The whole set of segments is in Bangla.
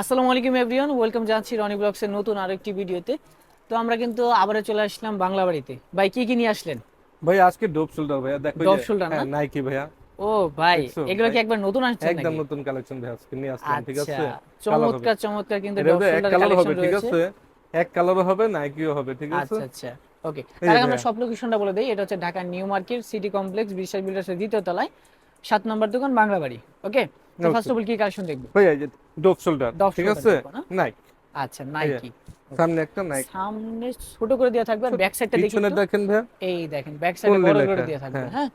আসসালামু আলাইকুম এভরিওয়ান ওয়েলকাম জানাচ্ছি রনি ব্লগসের নতুন আরেকটি ভিডিওতে। তো আমরা কিন্তু আবারও চলে আসলাম বাংলা বাড়িতে। ভাই কি কি নিয়ে আসলেন? ভাই আজকে ডোপ শোল্ডার ভাইয়া। দেখো Dope shoulder না? নাইকি ভাইয়া। ও ভাই এগুলো কি একবার নতুন আসছে একদম নতুন কালেকশন ভাই আজকে নিয়ে আসলাম ঠিক আছে? আচ্ছা Colour হবে। চমৎকার চমৎকার কিন্তু এক শোল্ডার কালেকশন ঠিক আছে? এক কালারও হবে নাইকিও হবে ঠিক আছে? আচ্ছা আচ্ছা ওকে আগে আমরা। সব লোকেশনটা বলে দেই এটা হচ্ছে Dhaka New Market City Complex Bishal বিল্ডার্সের দ্বিতীয় তলায় সাত নম্বর দোকান Bangla Bari okay. First of all কি কালেকশন দেখব? ভাইয়া এই যে ডোপ শোল্ডার ঠিক আছে? না? নাইক আচ্ছা নাইকি সামনে একটা নাইক সামনে ছোট করে দেওয়া থাকবে ব্যাক সাইডটা দেখি পিছনে দেখেন ভাইয়া এই দেখেন ব্যাক সাইডে বড় করে দেওয়া থাকবে হ্যাঁ। হ্যাঁ?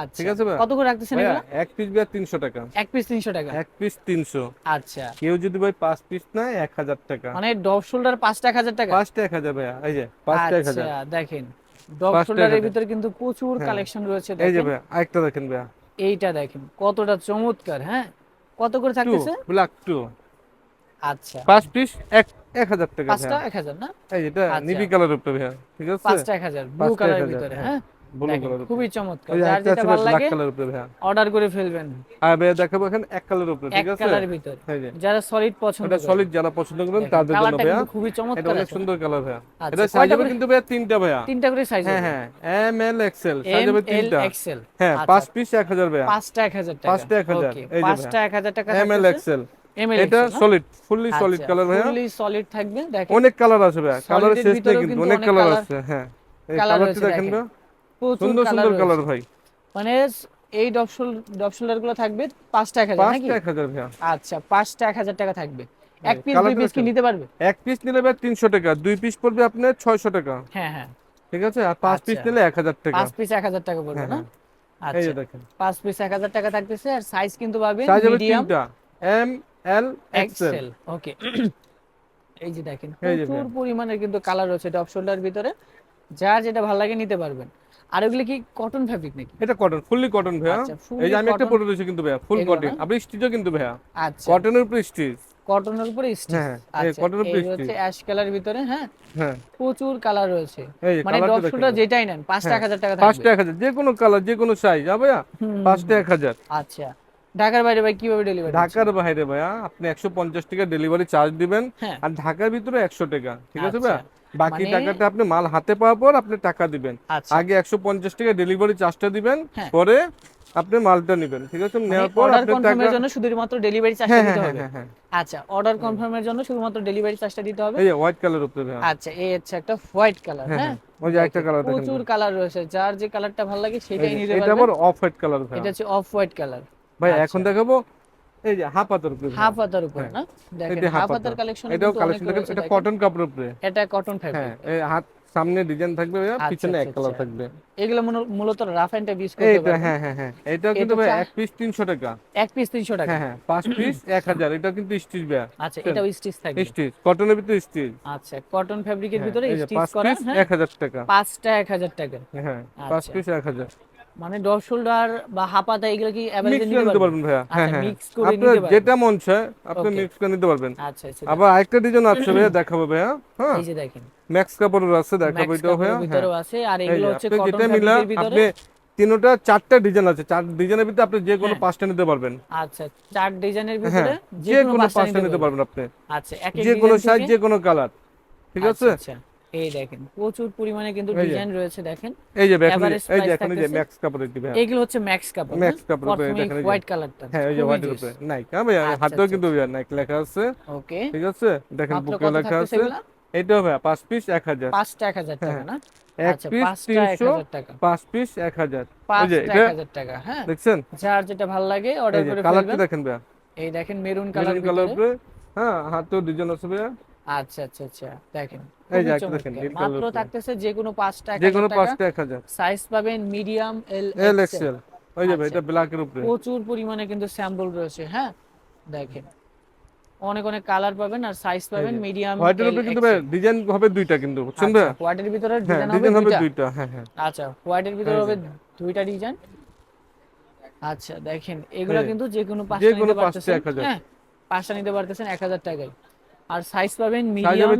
আচ্ছা ঠিক আছে ভাই? কত করে রাখতেছেন এগুলো? এক পিস ভাইয়া তিনশো টাকা। এক পিস তিনশো টাকা? এক পিস তিনশো। আচ্ছা। কেউ যদি ভাই পাঁচ পিস নেয় এক হাজার টাকা। মানে ডব শোল্ডার পাঁচটা এক হাজার টাকা? পাঁচটা এক হাজার ভাইয়া এই যে পাঁচটা এক হাজার। আচ্ছা দেখেন। ডব শোল্ডারের ভিতরে কিন্তু প্রচুর হ্যাঁ। কালেকশন রয়েছে এই যে দেখেন। ভাইয়া আরেকটা দেখেন ভাইয়া। এইটা দেখেন কতটা চমৎকার হ্যাঁ? কত করে থাকতেছে? ব্ল্যাক টু আচ্ছা। পাঁচ পিস এক এক হাজার টাকা পাঁচটা এক হাজার না? এই এটা আচ্ছা। নিবি কালার উপরে ভাইয়া ঠিক আছে? পাঁচটা এক হাজার ব্লু কালার কালারের ভিতরে হ্যাঁ। হ্যাঁ খুবই চমৎকার। যার যেটা ভালো লাগে কালার উপরে ভাইয়া। অর্ডার করে ফেলবেন। আর দেখাবো এখানে এক কালার উপরে ঠিক আছে? কালারের ভিতরে। এই যারা সলিড পছন্দ করে। সলিড যারা পছন্দ করেন তাদের জন্য খুবই এটা চমৎকার অনেক সুন্দর কালার আচ্ছা, এটা সাইজ হবে কিন্তু তিনটা তিনটা করে সাইজ হ্যাঁ হ্যাঁ এম এল এক্সেল সাইজ হবে তিনটা। এক্সেল হ্যাঁ আচ্ছা। পাঁচ পিস এক হাজার ভাইয়া। পাঁচটা এক হাজার টাকা। পাঁচটা 1000 Okay, এই যে পাঁচটা এক হাজার টাকা এম এল এক্সেল এটা solid fully solid colour fully solid থাকবে দেখেন। অনেক কালার আছে ভাইয়া। Solid কালার শেষ নেই কিন্তু অনেক কালার আছে হ্যাঁ। এই কালারটি দেখেন দেখেন। সুন্দর সুন্দর কালার ভাই। মানে এই ডপশল ডপশলারগুলো থাকবে পাঁচটা এক হাজার নাকি? এক হাজার ভাইয়া। আচ্ছা পাঁচটা এক হাজার টাকা থাকবে। এক পিস দুই পিস কি নিতে পারবে? এক পিস নিলে ভাই তিনশো টাকা দুই পিস পড়বে আপনার ছয়শো টাকা। হ্যাঁ হ্যাঁ। ঠিক আছে? আর পাঁচ পিস আচ্ছা। নিলে এক হাজার টাকা। পাঁচ পিস এক হাজার টাকা পড়বে হ্যাঁ, না? হ্যাঁ। এই যে আচ্ছা দেখেন। পাঁচ পিস এক হাজার টাকা থাকতেছে আর সাইজ কিন্তু পাবেন medium M L XL okay এই যে দেখেন প্রচুর। পরিমাণের কিন্তু কালার রয়েছে শোল্ডার ভিতরে। যার যেটা ভালো লাগে নিতে পারবেন। আর ওগুলো কি কটন ফ্যাব্রিক নাকি? এটা কটন ফুললি কটন ভাইয়া। আচ্ছা, এই যে আমি একটা। পরে রয়েছে কিন্তু ভাইয়া ফুল কটন? আপনি স্টিচও কিন্তু ভাইয়া। আচ্ছা। কটনের উপরে স্টিচ কটনের উপরে স্টিচ হ্যাঁ, আচ্ছা cotton এর উপরে এই হচ্ছে অ্যাশ কালার ভিতরে হ্যাঁ? হ্যাঁ। প্রচুর কালার রয়েছে। মানে কালারটা ডপ দেখেন। শোল্ডার যেটাই নেন পাঁচটা এক হাজার টাকা থাকবে। পাঁচটা এক হাজার যে কোনো কালার যে কোনো সাইজ ভাইয়া? হুম, পাঁচটা এক হাজার। আচ্ছা। ঢাকার বাইরে ভাই কীভাবে ডেলিভারি ঢাকার বাইরে ভাইয়া আপনি একশো পঞ্চাশ টাকা ডেলিভারি চার্জ দিবেন। হ্যাঁ। আর ঢাকার ভিতরে একশো টাকা ঠিক আছে আচ্ছা, ভাইয়া? বাকি মানে- টাকাটা আপনি মাল হাতে পাওয়ার পর আপনি টাকা দিবেন। আচ্ছা। আগে একশো পঞ্চাশ টাকা ডেলিভারি চার্জটা দিবেন হ্যাঁ। পরে আপনি মালটা নেবেন ঠিক আছে? নেওয়ার পর অর্ডার আপনার টাকা কনফার্মের জন্য শুধুমাত্র ডেলিভারি চার্জটা হ্যাঁ দিতে হ্যাঁ হবে? হ্যাঁ হ্যাঁ। আচ্ছা অর্ডার কনফার্মের জন্য শুধুমাত্র ডেলিভারি চার্জটা দিতে হবে? এই যে হোয়াইট কালার উপরে আচ্ছা এই হচ্ছে একটা হোয়াইট কালার হ্যাঁ, হ্যাঁ? হ্যাঁ। ওই যে একটা কালার দেখেন। প্রচুর কালার রয়েছে। যার যে কালারটা ভালো লাগে সেটাই নিতে এটা পারবেন। আবার অফ হোয়াইট কালার এটা হচ্ছে অফ হোয়াইট কালার ভাই আচ্ছা। এখন দেখাবো এই যে হাফ হাতের উপরে। ভাইয়া। হাফ হাতার উপরে হ্যাঁ। না? দেখেন এটা হাফ হাফ কালেকশন এটাও কালেকশন দেখেন এটা কটন কাপড়ের উপরে। এটা কটন হ্যাঁ ফ্যাব্রিক এই হাত সামনে ডিজাইন থাকবে আচ্ছা, পিছনে এক আচ্ছা, কালার আচ্ছা। থাকবে। এগুলো মূলত রাফ এন্ড ইউজ করতে পারবেন। হ্যাঁ হ্যাঁ হ্যাঁ। এটাও কিন্তু ভাই এক পিস তিনশো টাকা। এক পিস 300 টাকা। হ্যাঁ হ্যাঁ পাঁচ পিস এক হাজার। এটা কিন্তু স্টিচ ভাইয়া। আচ্ছা এটাও স্টিচ থাকবে। স্টিচ কটনের ভিতরে স্টিচ আচ্ছা কটন ফ্যাব্রিকের হ্যাঁ, ভিতরে স্টিচ পাঁচ করা পিস হ্যাঁ। এক হাজার টাকা। পাঁচটা 1000 টাকা। হ্যাঁ পাঁচ। পিস এক হাজার। মানে শোল্ডার বা হাফ হাতা এগুলো কি অ্যাভেলেবল নিতে পারবেন? ভাইয়া। হ্যাঁ আচ্ছা হ্যাঁ। মিক্স করে নিতে পারবেন। যেটা মন চায় আপনি মিক্স করে নিতে পারবেন। আচ্ছা আচ্ছা আবার আরেকটা ডিজাইন আছে ভাইয়া দেখাবো ভাইয়া। হ্যাঁ। এই যে দেখেন। ম্যাক্স কাপড়ের আছে দেখাবো এটাও ভাইয়া। কাপড়ের হ্যাঁ। আছে আর এগুলো হচ্ছে কটন যেটা মিলা ভিতরে। আপনি তিনটা চারটা ডিজাইন আছে। চার ডিজাইনের ভিতরে আপনি যে কোনো হ্যাঁ। পাঁচটা নিতে পারবেন। আচ্ছা চার ডিজাইনের হ্যাঁ। ভিতরে যে কোনো পাঁচটা নিতে পারবেন। আপনি। আচ্ছা যে কোনো সাইজ যে কোনো কালার ঠিক আচ্ছা, আছে? আচ্ছা। এই দেখেন প্রচুর পরিমাণে কিন্তু ডিজাইন রয়েছে দেখেন। এই যে এখন এই যে এখন যে ম্যাক্স কাপড়ের কি ভাইয়া এগুলো হচ্ছে ম্যাক্স কাপড় Max কাপড়, উপরে দেখেন হোয়াইট কালারটা হ্যাঁ ওই যে হোয়াইটের উপরে। নাইক হ্যাঁ আচ্ছা, হাতেও আচ্ছা, কিন্তু নাইক লেখা আছে। ওকে ঠিক আছে? দেখেন বুকে লেখা আছে। পিস টাকা হ্যাঁ। না? এক আচ্ছা পিস পাঁচটা এক তিনশো হাজার টাকা। পাঁচ পিস এক হাজার। ওই যে পাঁচটা এটা এক হাজার টাকা হ্যাঁ। দেখছেন? যার যেটা ভালো লাগে অর্ডার এই কালারটা দেখেন ভাইয়া। এই দেখেন মেরুন কালার কালার উপরে। হ্যাঁ হাতেও ডিজাইন আছে ভাইয়া। আচ্ছা আচ্ছা আচ্ছা দেখেন। এই যে দেখেন, মাত্র থাকতেছে যে কোনো পাঁচটা এক যে কোনো হাজার টাকা। পাঁচটা এক হাজার। সাইজ পাবেন মিডিয়াম এল এল এক্সেল ওই যে ভাই আচ্ছা। এটা ব্ল্যাকের উপরে। প্রচুর পরিমাণে কিন্তু স্যাম্পল রয়েছে হ্যাঁ? দেখেন। অনেক অনেক কালার পাবেন আর সাইজ পাবেন মিডিয়াম হোয়াইটের উপরে কিন্তু ডিজাইন হবে দুইটা কিন্তু বুঝছেন ভাই হোয়াইটের ভিতরে হ্যাঁ ডিজাইন হবে দুইটা। হ্যাঁ হ্যাঁ। আচ্ছা হোয়াইটের ভিতরে হবে দুইটা ডিজাইন আচ্ছা দেখেন এগুলা হ্যাঁ। কিন্তু যে কোনো যে পাঁচটা কোনো নিতে পাঁচটা 1000 হ্যাঁ? পাঁচটা নিতে পারতেছেন এক হাজার টাকায়। আর সাইজ পাবেন মিডিয়াম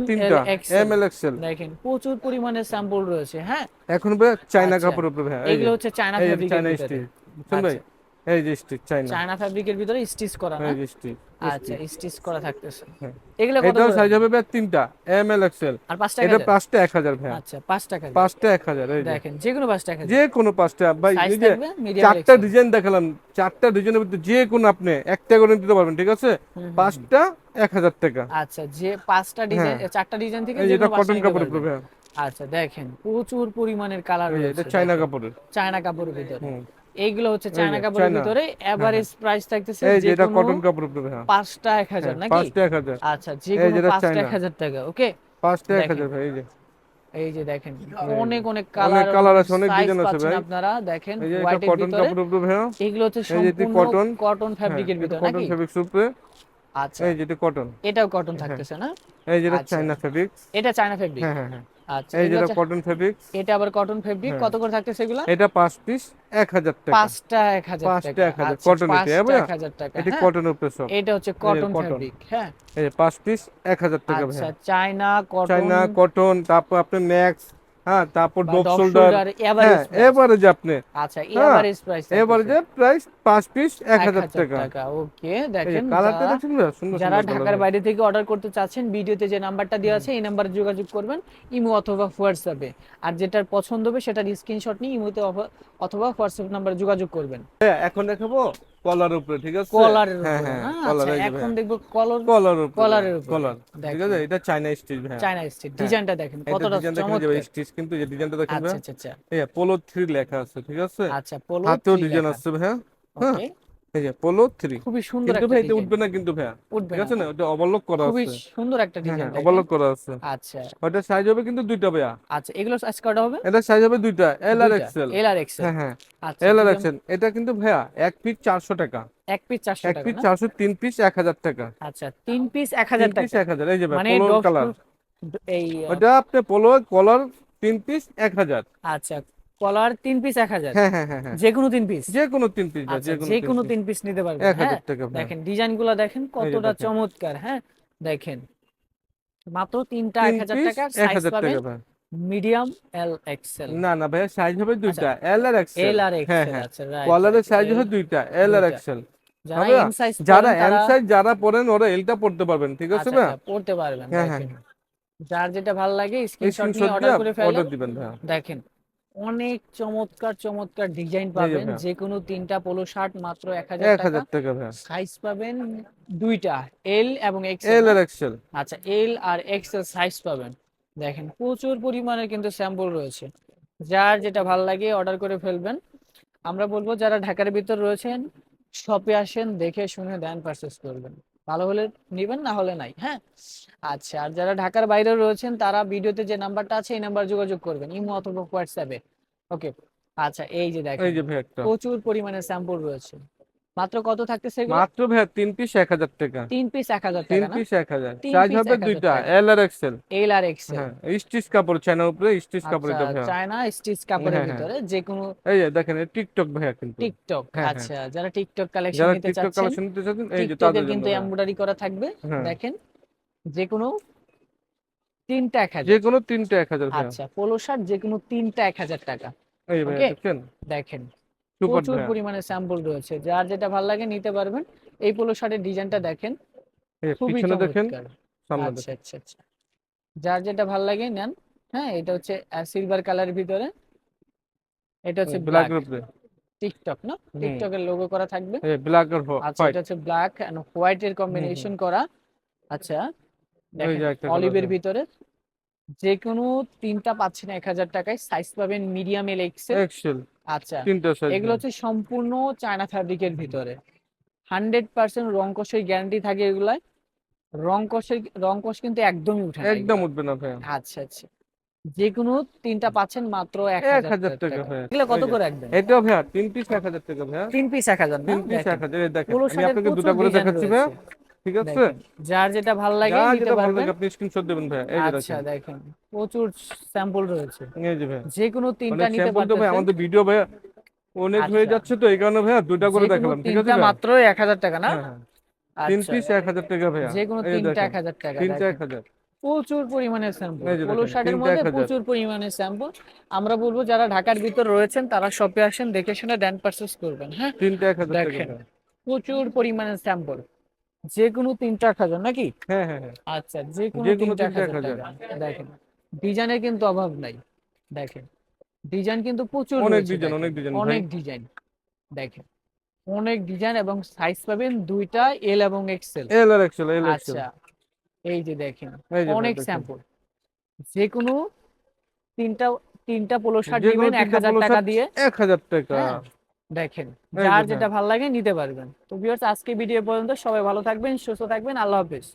এম এল এক্সেল দেখেন প্রচুর পরিমাণে স্যাম্পল রয়েছে হ্যাঁ? এখন চায়না আচ্ছা। কাপড় উপরে ভাই এগুলো হচ্ছে চায়না ফেব্রিক চায়না স্টিচ ভাই? আচ্ছা। এই যে স্টিচ চায়না ফ্যাব্রিকের ভিতরে স্টিচ করা না? এই যে স্টিচ আচ্ছা স্টিচ করা থাকতেছে। হ্যাঁ। এগুলো কত এটাও সাইজ হবে ভাই তিনটা এম এল এক্সেল আর পাঁচ এটা পাঁচটা ভাই আচ্ছা টাকা পাঁচটা এক হাজার এই যে। দেখেন যে কোনো পাঁচ টাকা যে কোনো পাঁচটা ভাই এই যে চারটা ডিজাইন দেখালাম চারটা ডিজাইনের ভিতরে যে কোনো আপনি একটা করে নিতে পারবেন ঠিক আছে? পাঁচটা এক হাজার টাকা। আচ্ছা যে পাঁচটা ডিজাইন চারটা ডিজাইন থেকে হ্যাঁ। যেটা কটন। উপরে ভাই। আচ্ছা দেখেন প্রচুর পরিমাণের কালার রয়েছে এটা চাইনা কাপড়ের। চায়না কাপড়ের ভিতরে। এইগুলো হচ্ছে চায়না কাপড়ের ভিতরে এভারেজ প্রাইস থাকতেছে এই যে যে কোনো কটন কাপড়ের উপরে। পাঁচটা এক হাজার হ্যাঁ, নাকি? পাঁচটা এক হাজার। আচ্ছা যে কোনো যেটা পাঁচটা চায়না। এক হাজার টাকা ওকে? পাঁচটা এক দেখেন। হাজার ভাই এই যে। এই যে দেখেন অনেক অনেক কালার colour আছে, অনেক design আছে ভাই। আপনারা দেখেন যে হোয়াইটের কটন কাপড়ের উপরে ভাই এগুলো হচ্ছে সম্পূর্ণ cotton। কটন ফ্যাব্রিকের ভিতরে কটন নাকি? ফেব্রিক্স উপরে আচ্ছা। এই যেটা কটন এটাও কটন থাকতেছে না? এই যেটা আচ্ছা। চাইনা এটা চায়না ফেব্রিক হ্যাঁ হ্যাঁ হ্যাঁ। আচ্ছা এই যেটা কটন ফেব্রিক এটা আবার কটন ফেব্রিক কত করে থাকতেছে এগুলো এটা পাঁচ পিস এক হাজার টাকা। পাঁচটা এক হাজার পাঁচটা টাকা। এক হাজার, আচ্ছা, cotton এটি, পাঁচটা বুঝলা? টাকা এটি হ্যাঁ? কটন উপরে সব। এটা হচ্ছে কটন। ফেব্রিক হ্যাঁ। এই যে পাঁচ পিস এক হাজার টাকা ভাই আচ্ছা চায়না কটন চায়না কটন তারপর আপনার ম্যাক্স হ্যাঁ তারপর dog শোল্ডার যে আপনি। আচ্ছা এভারেজ প্রাইস প্রাইস পাঁচ পিস এক হাজার টাকা। ওকে দেখেন কালারটা যারা- দেখছেন সুন্দর যারা ঢাকার বাইরে থেকে অর্ডার করতে চাচ্ছেন ভিডিওতে যে নাম্বারটা দেওয়া আছে এই নাম্বারে যোগাযোগ করবেন ইমো অথবা হোয়াটসঅ্যাপে আর যেটার পছন্দ হবে সেটার স্ক্রিনশট নিয়ে ইমোতে অথবা- অথবা হোয়াটসঅ্যাপ নাম্বারে যোগাযোগ করবেন। হ্যাঁ, এখন দেখাবো। কলার উপরে ঠিক আছে? কলারের হ্যাঁ উপরে। হ্যাঁ? কলার আচ্ছা, এখন দেখব কলার কলার উপরে কলারের উপরে। কলার ঠিক আছে? এটা চাইনা স্টিচ ভাই চায়না স্টিচ ডিজাইনটা দেখেন কতটা চমৎকার। স্টিচ কিন্তু যে ডিজাইনটা দেখেন আচ্ছা ভাই আচ্ছা আচ্ছা। এই পোলো 3 লেখা আছে ঠিক আছে? আচ্ছা পোলো হাতেও ডিজাইন আছে ভাই হ্যাঁ? ওকে এই যে পোলো 3 খুবই সুন্দর একটা ভাই এটা উঠবে না কিন্তু ভাই উঠবে ঠিক আছে না? ওটা অবলক করা খুবই সুন্দর একটা ডিজাইন করা আছে। আচ্ছা। ওটা সাইজ হবে কিন্তু দুইটা ভাইয়া। আচ্ছা এগুলো সাইজ কটা হবে? এটা সাইজ হবে দুইটা এল আর এক্সেল এল আর এক্সেল হ্যাঁ হ্যাঁ। আচ্ছা এল আর এক্সেল এটা কিন্তু ভাইয়া এক পিস চারশো টাকা। এক পিস এক পিস না? চারশো তিন পিস এক হাজার টাকা। আচ্ছা তিন পিস এক হাজার তিন পিস টাকা। এক হাজার এই যে ভাই পোলো কালার এই ওটা আপনি পোলো কলার তিন পিস এক হাজার। আচ্ছা কলার তিন পিস এক হাজার। হ্যাঁ হ্যাঁ হ্যাঁ যে কোনো তিন পিস যে কোনো তিন পিস আচ্ছা যে কোনো তিন পিস নিতে পারবেন। দেখেন ডিজাইনগুলা দেখেন কতটা চমৎকার হ্যাঁ দেখেন। মাত্র তিনটা এক হাজার এক সাইজ পাবেন টাকা মিডিয়াম এল এক্সেল না না ভাই সাইজ হবে দুইটা। এল আর এক্সেল এল আর এক্সেল আচ্ছা right, কলারের সাইজ হবে দুইটা এল আর। এক্সেল যারা এম সাইজ যারা এম সাইজ যারা পড়েন ওরা এলটা পড়তে পারবেন ঠিক আছে ভাই পড়তে পারবেন হ্যাঁ, হ্যাঁ, দেখেন। যার যেটা ভালো লাগে স্ক্রিনশট নিয়ে অর্ডার করে ফেলেন অর্ডার দিবেন দেখেন অনেক চমৎকার চমৎকার ডিজাইন পাবেন। যে কোনো তিনটা পোলো শার্ট মাত্র এক হাজার এক টাকা। সাইজ পাবেন দুইটা এল এবং এল আর এক্সেল আচ্ছা এল আর এক্সেল সাইজ পাবেন। দেখেন প্রচুর পরিমাণে কিন্তু স্যাম্পল রয়েছে। যার যেটা ভালো লাগে অর্ডার করে ফেলবেন। আমরা বলব যারা ঢাকার ভিতর রয়েছেন শপে আসেন দেখে শুনে দেন পারচেস করবেন। ভালো হলে নেবেন না হলে নাই হ্যাঁ? আচ্ছা আর যারা ঢাকার বাইরে রয়েছেন তারা ভিডিওতে যে নাম্বারটা আছে এই নাম্বার যোগাযোগ করবেন ইমো অথবা হোয়াটসঅ্যাপে ওকে? আচ্ছা এই যে দেখেন প্রচুর পরিমাণে স্যাম্পল রয়েছে। মাত্র কত থাকতেছে এগুলো? মাত্র ভাই তিন পিস এক হাজার টাকা। তিন পিস এক হাজার তিন পিস এক হাজার। তিন সাইজ হবে দুইটা এল আর এক্সেল এল আর এক্সেল হ্যাঁ স্টিচ কাপড় চায়নার উপরে স্টিচ কাপড় এটা আচ্ছা ভাই চায়না স্টিচ কাপড়ের হ্যাঁ, হ্যাঁ। ভিতরে যে কোনো এই যে দেখেন টিকটক ভাইয়া কিন্তু। টিকটক। আচ্ছা যারা টিকটক কালেকশন নিতে টিকটক কালেকশন নিতে চাচ্ছেন এই যে তাদের কিন্তু। এমব্রয়ডারি করা থাকবে। দেখেন যে কোনো তিনটা এক যে হাজার। কোনো তিনটা এক হাজার আচ্ছা পোলো শার্ট যে কোনো তিনটা এক হাজার টাকা। এই? দেখছেন? দেখেন সুপার প্রচুর পরিমাণে স্যাম্পল রয়েছে। যার যেটা ভালো লাগে নিতে পারবেন। এই পোলো শার্টের ডিজাইনটা দেখেন। খুবই দেখেন সামনে আচ্ছা আচ্ছা আচ্ছা। যার যেটা ভালো লাগে নেন। হ্যাঁ এটা হচ্ছে সিলভার কালার ভিতরে। এটা হচ্ছে ব্ল্যাক টিকটক না। টিকটকের লোগো করা থাকবে। এই ব্ল্যাক আর আচ্ছা এটা হচ্ছে ব্ল্যাক এন্ড হোয়াইট এর কম্বিনেশন করা। আচ্ছা অলিভের ভিতরে। যে কোনো তিনটা পাচ্ছেন এক হাজার টাকায়। সাইজ পাবেন মিডিয়াম এল এক্সেল এক্সেল আচ্ছা তিনটা সাইজ এগুলো হচ্ছে সম্পূর্ণ চায়না ফ্যাব্রিকের ভিতরে। হান্ড্রেড পার্সেন্ট রং কষের গ্যারান্টি থাকে এগুলায়। রং কষের রং কষ কিন্তু একদমই উঠে না একদম উঠবে না ভাইয়া। আচ্ছা আচ্ছা। যে কোনো তিনটা পাচ্ছেন মাত্র এক হাজার টাকা। এগুলো কত করে রাখবেন? এটাও ভাইয়া তিন পিস এক হাজার টাকা ভাইয়া। তিন পিস এক হাজার তিন পিস এক হাজার দেখেন। আমি আপনাকে দুটো করে দেখাচ্ছি ভাইয়া। ঠিক আছে? যার যেটা ভালো লাগে নিতে যেটা ভালো পারবেন। লাগে আপনি স্ক্রিনশট দেবেন ভাইয়া এই যে আচ্ছা দেখেন। প্রচুর স্যাম্পল রয়েছে। এই যে ভাইয়া। যে কোনো তিনটা অনেক নিতে তো ভাই আমাদের ভিডিও ভাইয়া অনেক হয়ে আচ্ছা। যাচ্ছে তো এই কারণে ভাইয়া দুইটা করে দেখালাম ঠিক আছে মাত্র এক হাজার টাকা না? হ্যাঁ, হ্যাঁ। তিন আচ্ছা পিস এক হাজার টাকা ভাইয়া যে কোনো তিনটা দেখেন, এক হাজার টাকা তিনটা এক দেখেন। হাজার। প্রচুর পরিমাণে যে পোলো শার্টের মধ্যে 1000 প্রচুর পরিমাণে স্যাম্পল আমরা বলব যারা ঢাকার ভিতর রয়েছেন তারা শপে আসেন দেখে শুনে ড্যান পারচেস করবেন হ্যাঁ? তিনটা এক হাজার টাকা দেখেন প্রচুর পরিমাণে স্যাম্পল যে কোনো তিনটা এক হাজার নাকি? হ্যাঁ হ্যাঁ হ্যাঁ। আচ্ছা যে কোনো তিনটা এক হাজার দেখেন ডিজাইনের কিন্তু অভাব নাই। দেখেন ডিজাইন কিন্তু প্রচুর অনেক ডিজাইন। অনেক ডিজাইন অনেক ডিজাইন দেখেন। অনেক ডিজাইন এবং সাইজ পাবেন দুইটা এল এবং এক্সেল এল আর এক্সেল এল এক্সেল আচ্ছা এই যে দেখেন অনেক। স্যাম্পল যে কোনো তিনটা তিনটা পোলো শার্ট নেবেন হাজার polo টাকা shirt দিয়ে। এক হাজার টাকা। হ্যাঁ, দেখেন যার যেটা ভালো লাগে নিতে পারবেন। তো ভিউয়ার্স আজকে ভিডিও পর্যন্ত সবাই ভালো থাকবেন সুস্থ থাকবেন আল্লাহ হাফেজ।